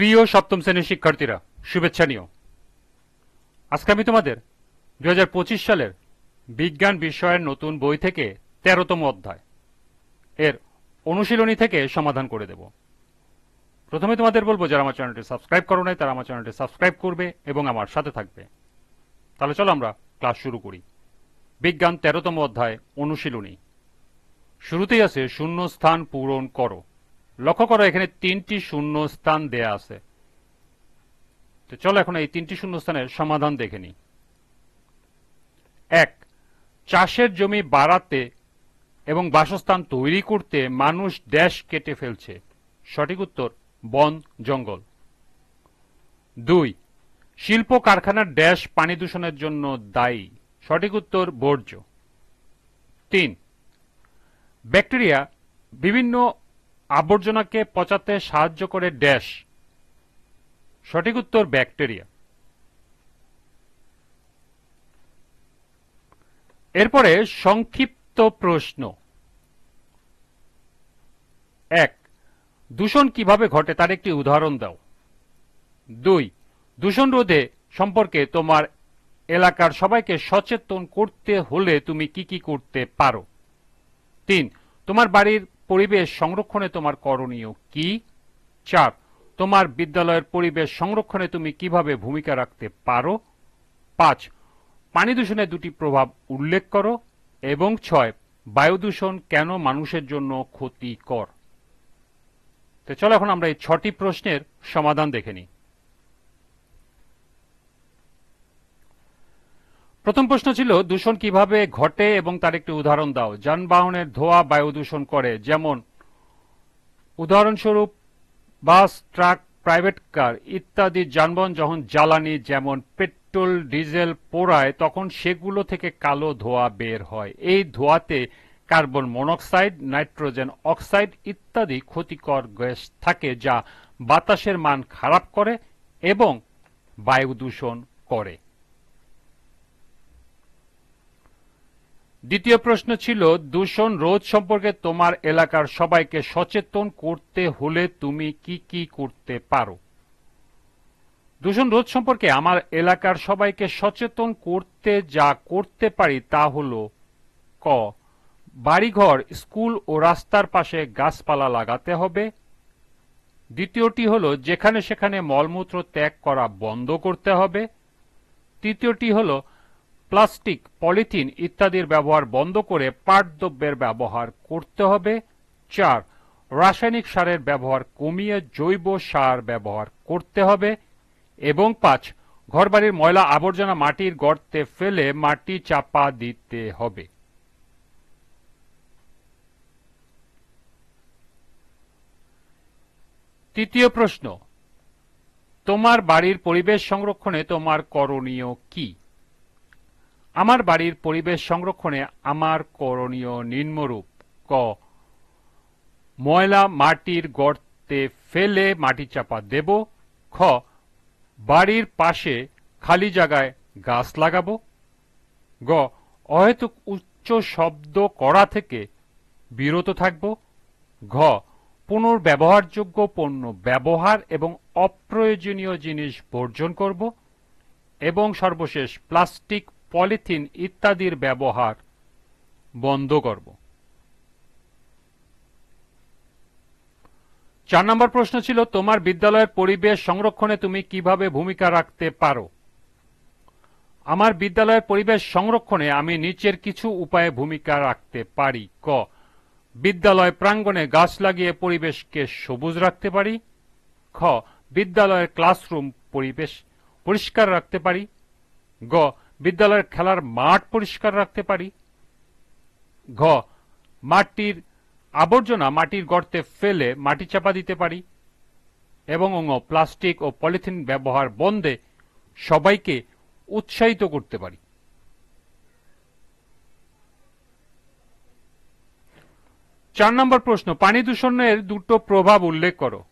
প্রিয় সপ্তম শ্রেণির শিক্ষার্থীরা, শুভেচ্ছা নিও। আজকে আমি তোমাদের দু হাজার পঁচিশ সালের বিজ্ঞান বিষয়ের নতুন বই থেকে তেরোতম অধ্যায় এর অনুশীলনী থেকে সমাধান করে দেব। প্রথমে তোমাদের বলব, যারা আমার চ্যানেলটি সাবস্ক্রাইব করো নাই, তারা আমার চ্যানেলটি সাবস্ক্রাইব করবে এবং আমার সাথে থাকবে। তাহলে চলো আমরা ক্লাস শুরু করি। বিজ্ঞান তেরোতম অধ্যায়, অনুশীলনী। শুরুতেই আছে শূন্য স্থান পূরণ করো। লক্ষ্য করো, এখানে তিনটি শূন্য স্থান দেয়া আছে। তো চলো এখন এই তিনটি শূন্য স্থানের সমাধান দেখে নিই। এক, চাষের জমি বাড়াতে এবং বাসস্থান তৈরি করতে মানুষ ড্যাশ কেটে ফেলছে। সঠিক উত্তর, বন, জঙ্গল। দুই, শিল্প কারখানার ড্যাশ পানি দূষণের জন্য দায়ী। সঠিক উত্তর, বর্জ্য। তিন, ব্যাকটেরিয়া বিভিন্ন আবর্জনাকে পচাতে সাহায্য করে ড্যাশ। সঠিক উত্তর, ব্যাকটেরিয়া। এরপরে সংক্ষিপ্ত প্রশ্ন। এক, দূষণ কীভাবে ঘটে? তার একটি উদাহরণ দাও। দুই, দূষণ রোধে সম্পর্কে তোমার এলাকার সবাইকে সচেতন করতে হলে তুমি কি কি করতে পারো? তিন, তোমার বাড়ির পরিবেশ সংরক্ষণে তোমার করণীয় কি? চার, তোমার বিদ্যালয়ের পরিবেশ সংরক্ষণে তুমি কীভাবে ভূমিকা রাখতে পারো? পাঁচ, পানি দূষণের দুটি প্রভাব উল্লেখ করো। এবং ছয়, বায়ু দূষণ কেন মানুষের জন্য ক্ষতিকর? তো চলো এখন আমরা এই ছটি প্রশ্নের সমাধান দেখে নিই। প্রথম প্রশ্ন ছিল, দূষণ কীভাবে ঘটে এবং তার একটি উদাহরণ দাও। যানবাহনের ধোয়া বায়ু দূষণ করে, যেমন উদাহরণস্বরূপ, বাস, ট্রাক, প্রাইভেট কার ইত্যাদি যানবাহন যখন জ্বালানি, যেমন পেট্রোল, ডিজেল পোড়ায়, তখন সেগুলো থেকে কালো ধোঁয়া বের হয়। এই ধোঁয়াতে কার্বন মনোক্সাইড, নাইট্রোজেন অক্সাইড ইত্যাদি ক্ষতিকর গ্যাস থাকে, যা বাতাসের মান খারাপ করে এবং বায়ু দূষণ করে। দ্বিতীয় প্রশ্ন ছিল, দূষণ রোধ সম্পর্কে তোমার এলাকার সবাইকে সচেতন করতে হলে তুমি কি কি করতে পারো? দূষণ রোধ সম্পর্কে আমার এলাকার সবাইকে সচেতন করতে যা করতে পারি তা হল, ক, বাড়িঘর, স্কুল ও রাস্তার পাশে গাছপালা লাগাতে হবে। দ্বিতীয়টি হল, যেখানে সেখানে মলমূত্র ত্যাগ করা বন্ধ করতে হবে। তৃতীয়টি হল প্লাস্টিক, পলিথিন ইত্যাদির ব্যবহার বন্ধ করে পাটদ্রব্যের ব্যবহার করতে হবে। চার, রাসায়নিক সারের ব্যবহার কমিয়ে জৈব সার ব্যবহার করতে হবে। এবং পাঁচ, ঘরবাড়ির ময়লা আবর্জনা মাটির গর্তে ফেলে মাটি চাপা দিতে হবে। তৃতীয় প্রশ্ন, তোমার বাড়ির পরিবেশ সংরক্ষণে তোমার করণীয় কি? আমার বাড়ির পরিবেশ সংরক্ষণে আমার করণীয় নিম্নরূপ। ক। ময়লা মাটির গর্তে ফেলে মাটি চাপা দেব। খ। বাড়ির পাশে খালি জায়গায় গাছ লাগাবো। গ। অহেতুক উচ্চ শব্দ করা থেকে বিরত থাকব। ঘ। পুনর্ব্যবহারযোগ্য পণ্য ব্যবহার এবং অপ্রয়োজনীয় জিনিস বর্জন করব। এবং সর্বশেষ, প্লাস্টিক পলিথিন ইত্যাদির ব্যবহার বন্ধ করব। চার নম্বর প্রশ্ন ছিল, তোমার বিদ্যালয়ের পরিবেশ সংরক্ষণে তুমি কীভাবে ভূমিকা রাখতে পারো? আমার বিদ্যালয়ের পরিবেশ সংরক্ষণে আমি নিচের কিছু উপায়ে ভূমিকা রাখতে পারি। ক, বিদ্যালয় প্রাঙ্গণে গাছ লাগিয়ে পরিবেশকে সবুজ রাখতে পারি। খ, বিদ্যালয়ের ক্লাসরুম পরিবেশ পরিষ্কার রাখতে পারি। গ বিদ্যালয়ের খেলার মাঠ পরিষ্কার রাখতে পারি। ঘ, মাটির আবর্জনা মাটির গর্তে ফেলে মাটি চাপা দিতে পারি। এবং অঙ্গ, প্লাস্টিক ও পলিথিন ব্যবহার বন্ধে সবাইকে উৎসাহিত করতে পারি। চার নম্বর প্রশ্ন, পানি দূষণের দুটো প্রভাব উল্লেখ করো।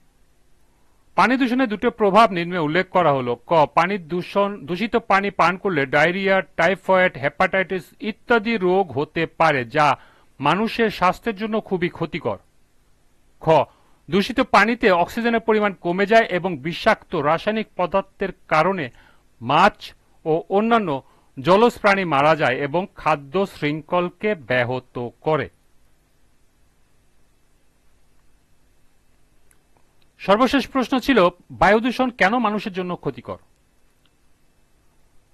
পানি দূষণের দুটো প্রভাব নিম্নে উল্লেখ করা হলো। ক, পানি দূষণ, দূষিত পানি পান করলে ডায়রিয়া, টাইফয়েড, হেপাটাইটিস ইত্যাদি রোগ হতে পারে, যা মানুষের স্বাস্থ্যের জন্য খুবই ক্ষতিকর। খ, দূষিত পানিতে অক্সিজেনের পরিমাণ কমে যায় এবং বিষাক্ত রাসায়নিক পদার্থের কারণে মাছ ও অন্যান্য জলজ প্রাণী মারা যায় এবং খাদ্য শৃঙ্খলকে ব্যাহত করে। সর্বশেষ প্রশ্ন ছিল বায়ু দূষণ কেন মানুষের জন্য ক্ষতিকর?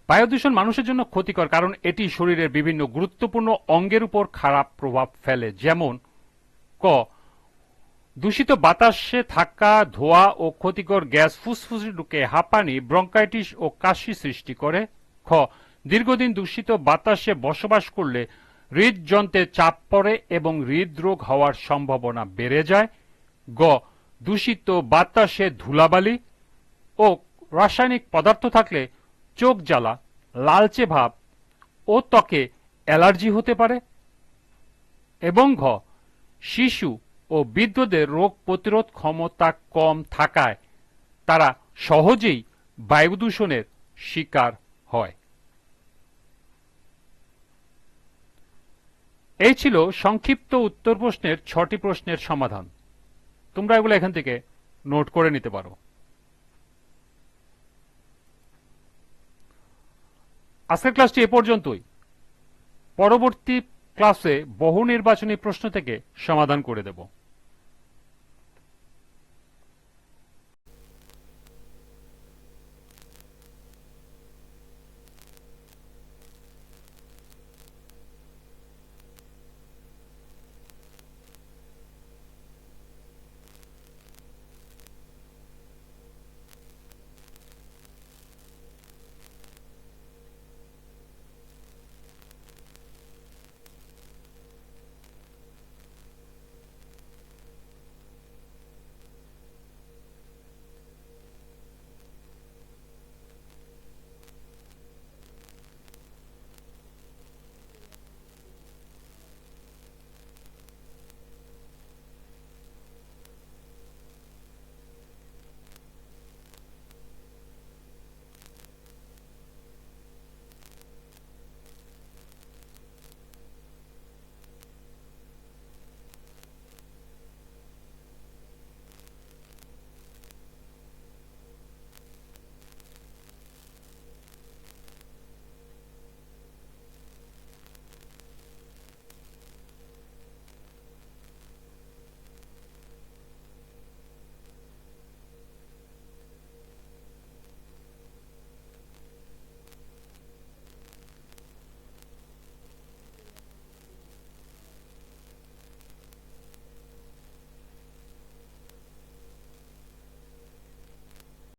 বায়ু দূষণ মানুষের জন্য ক্ষতিকর কারণ এটি শরীরের বিভিন্ন গুরুত্বপূর্ণ অঙ্গের উপর খারাপ প্রভাব ফেলে, যেমন, ক, দূষিত বাতাসে থাকা ধোঁয়া ও ক্ষতিকর গ্যাস ফুসফুসে ঢুকে হাঁপানি, ব্রঙ্কাইটিস ও কাশি সৃষ্টি করে, খ, দীর্ঘদিন দূষিত বাতাসে বসবাস করলে হৃদযন্ত্রে চাপ পড়ে এবং হৃদরোগ হওয়ার সম্ভাবনা বেড়ে যায়, গ দূষিত বাতাসে ধুলাবালি ও রাসায়নিক পদার্থ থাকলে চোখ জ্বালা, লালচে ভাব ও ত্বকে অ্যালার্জি হতে পারে এবং ঘ, শিশু ও বৃদ্ধদের রোগ প্রতিরোধ ক্ষমতা কম থাকায় তারা সহজেই বায়ু দূষণের শিকার হয়। এই ছিল সংক্ষিপ্ত উত্তর প্রশ্নের ছটি প্রশ্নের সমাধান। তোমরা এগুলো এখান থেকে নোট করে নিতে পারো। আজকের ক্লাসটি এ পর্যন্তই। পরবর্তী ক্লাসে বহু নির্বাচনী প্রশ্ন থেকে সমাধান করে দেব।